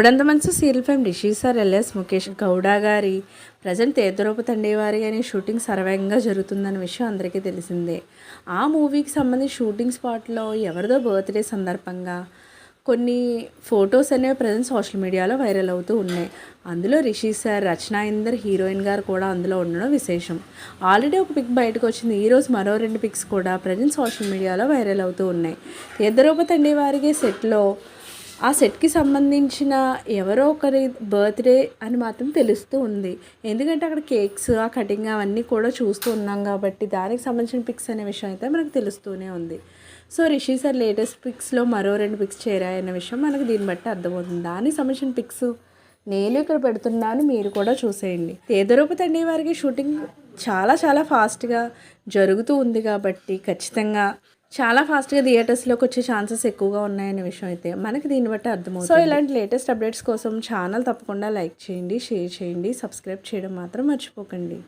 ఇప్పుడంత మంచి serial fame Rishi sir L S Mukesh Gowda గారి present తేదరూప తండేవారి అనే షూటింగ్ సర్వేగంగా జరుగుతుందన్న విషయం అందరికీ తెలిసిందే. ఆ మూవీకి సంబంధించి షూటింగ్ స్పాట్లో ఎవరిదో బర్త్డే సందర్భంగా కొన్ని ఫొటోస్ అనేవి ప్రజెంట్ సోషల్ మీడియాలో వైరల్ అవుతూ ఉన్నాయి. అందులో రిషి సార్ రచనా ఇందర్ హీరోయిన్ గారు కూడా అందులో ఉండడం విశేషం. ఆల్రెడీ ఒక పిక్ బయటకు వచ్చింది. ఈరోజు మరో రెండు పిక్స్ కూడా ప్రజెంట్ సోషల్ మీడియాలో వైరల్ అవుతూ ఉన్నాయి. తీర్థరూప తండ్రి వారికి సెట్లో ఆ సెట్కి సంబంధించిన ఎవరో ఒకరి బర్త్డే అని మాత్రం తెలుస్తూ ఉంది. ఎందుకంటే అక్కడ కేక్స్ ఆ కటింగ్ అవన్నీ కూడా చూస్తూ ఉన్నాం కాబట్టి దానికి సంబంధించిన పిక్స్ అనే విషయం అయితే మనకు తెలుస్తూనే ఉంది. సో రిషి సార్ లేటెస్ట్ పిక్స్లో మరో రెండు పిక్స్ చేరాయన్న విషయం మనకు దీన్ని బట్టి అర్థమవుతుంది. దానికి సంబంధించిన పిక్స్ నేను ఇక్కడ పెడుతున్నాను మీరు కూడా చూసేయండి. తేదరూప తండ్రి వారికి షూటింగ్ చాలా చాలా ఫాస్ట్గా జరుగుతూ ఉంది కాబట్టి ఖచ్చితంగా చాలా ఫాస్ట్గా థియేటర్స్లోకి వచ్చే ఛాన్సెస్ ఎక్కువగా ఉన్నాయనే విషయం అయితే మనకి దీన్ని బట్టి అర్థమవుతుంది. సో ఇలాంటి లేటెస్ట్ అప్డేట్స్ కోసం ఛానల్ తప్పకుండా లైక్ చేయండి షేర్ చేయండి సబ్స్క్రైబ్ చేయడం మాత్రం మర్చిపోకండి.